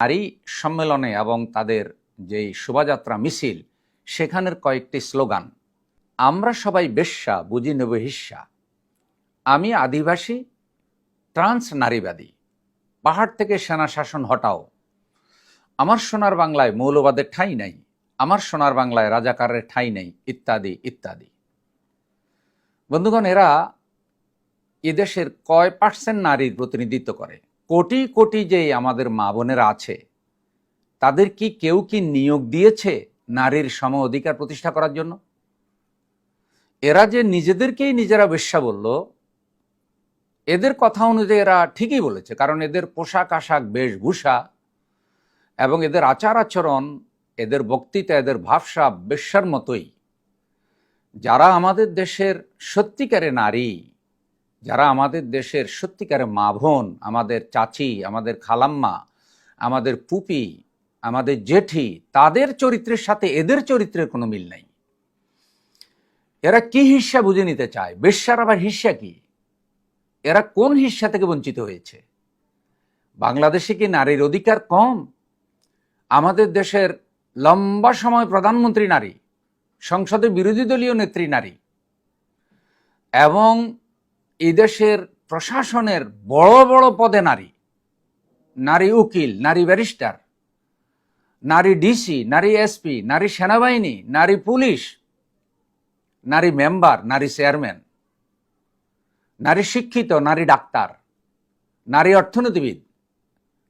নারী সম্মেলনে এবং তাদের যেই শোভাযাত্রা মিছিল, সেখানের কয়েকটি স্লোগান, আমরা সবাই বেশ্যা, বুঝি নেব হিস্যা আমি আদিবাসী, ট্রান্স নারীবাদী। পাহাড় থেকে সেনা শাসন হটাও। আমার সোনার বাংলায় মৌলবাদের ঠাঁই নাই। আমার সোনার বাংলায় রাজাকারের ঠাঁই নেই। ইত্যাদি ইত্যাদি। বন্ধুগণ, এরা এদেশের কয় পার্সেন্ট নারীর প্রতিনিধিত্ব করে? কোটি কোটি যে আমাদের মা বোনেরা আছে, তাদের কি কেউ কি নিয়োগ দিয়েছে নারীর সম অধিকার প্রতিষ্ঠা করার জন্য? এরা যে নিজেদেরকেই নিজেরা বেশ্যা বলল, এদের কথা অনুযায়ী এরা ঠিকই বলেছে, কারণ এদের পোশাক আশাক বেশভূষা এবং এদের আচার আচরণ, এদের বক্তৃতা, এদের ভাবসা বেশ্যার মতোই। যারা আমাদের দেশের সত্যিকারে নারী যারা আমাদের দেশের সত্যিকারে মা বোন, আমাদের চাচি, আমাদের খালাম্মা, আমাদের পুপি, আমাদের জেঠি, তাদের চরিত্রের সাথে এদের চরিত্রের কোনো মিল নাই। এরা কি হিস্সা বুঝে নিতে চায়? বেশ্যার আবার হিস্সা কি? এরা কোন হিস্সা থেকে বঞ্চিত হয়েছে? বাংলাদেশে কি নারীর অধিকার কম? আমাদের দেশের লম্বা সময় প্রধানমন্ত্রী নারী সংসদে বিরোধী দলীয় নেত্রী নারী এবং এই দেশের প্রশাসনের বড় বড় পদে নারী নারী উকিল, নারী ব্যারিস্টার, নারী ডিসি, নারী এসপি, নারী সেনাবাহিনী, নারী পুলিশ, নারী মেম্বার, নারী চেয়ারম্যান, নারী শিক্ষিত, নারী ডাক্তার, নারী অর্থনীতিবিদ,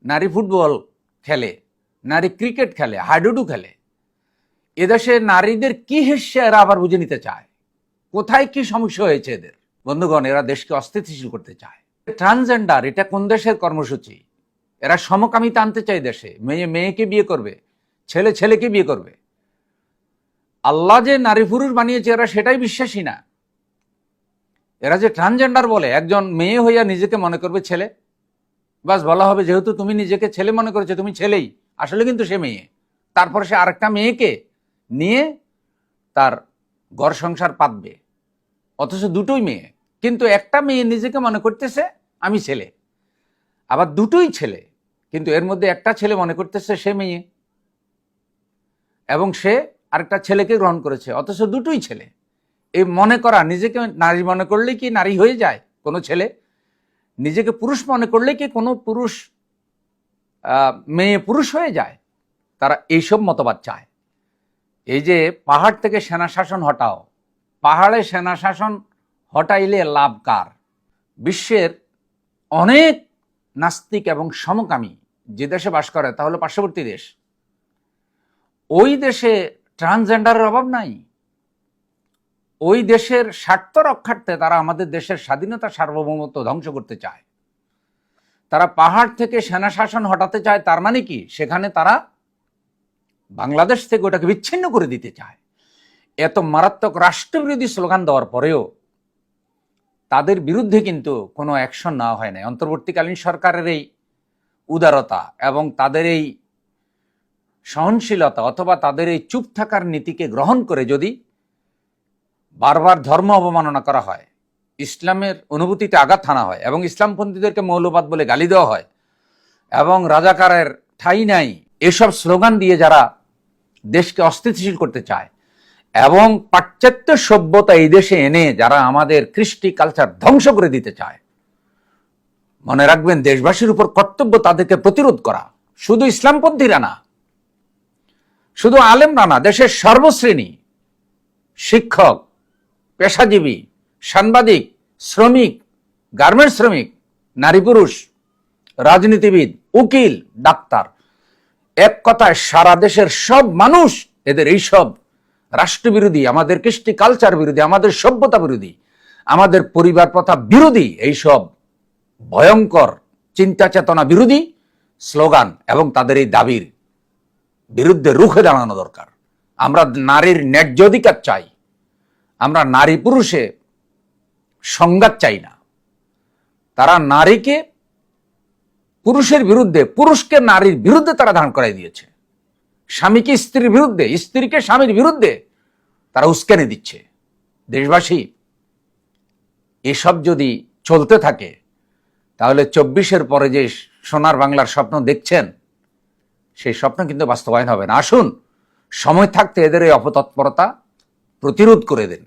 নারী ফুটবল খেলে, নারী ক্রিকেট খেলে, হাডুডু খেলে এদেশে নারীদের কি হিসেবে আবার বুঝে নিতে চায়? কোথায় কি সমস্যা হয়েছে এদের? বন্ধুগণ, এরা দেশকে অস্থিতিশীল করতে চায়। ট্রান্সজেন্ডার, এটা কোন দেশের কর্মসূচি? এরা সমকামিতা আনতে চায় দেশে। মেয়ে, মেয়েকে বিয়ে করবে, ছেলে, ছেলেকে বিয়ে করবে। আল্লাহ যে নারী পুরুষ বানিয়েছে, এরা সেটাই বিশ্বাসী না। এরা যে ট্রান্সজেন্ডার বলে, একজন মেয়ে হইয়া নিজেকে মনে করবে ছেলে। বাস, বলা হবে যেহেতু তুমি নিজেকে ছেলে মনে করেছ, তুমি ছেলেই, আসলে কিন্তু সে মেয়ে। তারপর সে আরেকটা মেয়েকে নিয়ে তার ঘর সংসার পাতবে। অথচ দুটোই মেয়ে। কিন্তু একটা মেয়ে নিজেকে মনে করতেছে, আমি ছেলে। আবার দুটোই ছেলে, কিন্তু এর মধ্যে একটা ছেলে মনে করতেছে সে মেয়ে। এবং সে আরেকটা ছেলেকে গ্রহণ করেছে, অথচ দুটোই ছেলে। এই মনে করা, নিজেকে নারী মনে করলেই কি নারী হয়ে যায় কোনো ছেলে? নিজেকে পুরুষ মনে করলে কি কোনো পুরুষ মেয়ে পুরুষ হয়ে যায়? তারা এইসব মতবাদ চায়। এই যে পাহাড় থেকে সেনা শাসন হটাও পাহাড়ে সেনা শাসন হটাইলে লাভ কার? বিশ্বের অনেক নাস্তিক এবং সমকামী যে দেশে বাস করে, তা হলো পার্শ্ববর্তী দেশ। ওই দেশে ট্রান্সজেন্ডারের অভাব নাই। ওই দেশের স্বার্থ রক্ষার্থে তারা আমাদের দেশের স্বাধীনতা সার্বভৌমত্ব ধ্বংস করতে চায়। তারা পাহাড় থেকে সেনা শাসন হটাতে চায়, তার মানে কি? সেখানে তারা বাংলাদেশ থেকে ওটাকে বিচ্ছিন্ন করে দিতে চায়। এত মারাত্মক রাষ্ট্রবিরোধী স্লোগান দেওয়ার পরেও তাদের বিরুদ্ধে কিন্তু কোনো অ্যাকশন নেওয়া হয় নাই। অন্তর্বর্তীকালীন সরকারের এই উদারতা এবং তাদের এই সহনশীলতা অথবা তাদের এই চুপ থাকার নীতিকে গ্রহণ করে যদি বারবার ধর্ম অবমাননা করা হয়, ইসলামের অনুভূতিতে আঘাত হানা হয় এবং ইসলামপন্থীদেরকে মৌলবাদ বলে গালি দেওয়া হয় এবং রাজাকারের ঠাই নাই, এসব স্লোগান দিয়ে যারা দেশকে অস্থিতিশীল করতে চায় এবং পাশ্চাত্য সভ্যতা এই দেশে এনে যারা আমাদের কৃষ্টি কালচার ধ্বংস করে দিতে চায়, মনে রাখবেন দেশবাসীর উপর কর্তব্য তাদেরকে প্রতিরোধ করা। শুধু ইসলামপন্থীরা না শুধু আলেমরা না দেশের সর্বশ্রেণী, শিক্ষক, পেশাজীবী, সাংবাদিক, শ্রমিক গার্মেন্টস শ্রমিক, নারী পুরুষ, রাজনীতিবিদ, উকিল, ডাক্তার, এক কথায় সারা দেশের সব মানুষ এদের এইসব রাষ্ট্রবিরোধী, আমাদের কৃষ্টি কালচার বিরোধী, আমাদের সভ্যতা বিরোধী, আমাদের পরিবার প্রথা বিরোধী, এইসব ভয়ঙ্কর চিন্তা চেতনা বিরোধী স্লোগান এবং তাদের এই দাবির বিরুদ্ধে রুখে দাঁড়ানো দরকার। আমরা নারীর ন্যায্য অধিকার চাই, আমরা নারী পুরুষে সংঘাত চাই না। তারা নারীকে পুরুষের বিরুদ্ধে, পুরুষকে নারীর বিরুদ্ধে তারা ধারণ করাই দিয়েছে। স্বামীকে স্ত্রীর বিরুদ্ধে, স্ত্রীকে স্বামীর বিরুদ্ধে তারা উস্কানি দিচ্ছে। দেশবাসী, এসব যদি চলতে থাকে, তাহলে চব্বিশের পরে যে সোনার বাংলার স্বপ্ন দেখছেন, সেই স্বপ্ন কিন্তু বাস্তবায়ন হবে না। আসুন, সময় থাকতে এদের এই অপতৎপরতা প্রতিরোধ করে দেন।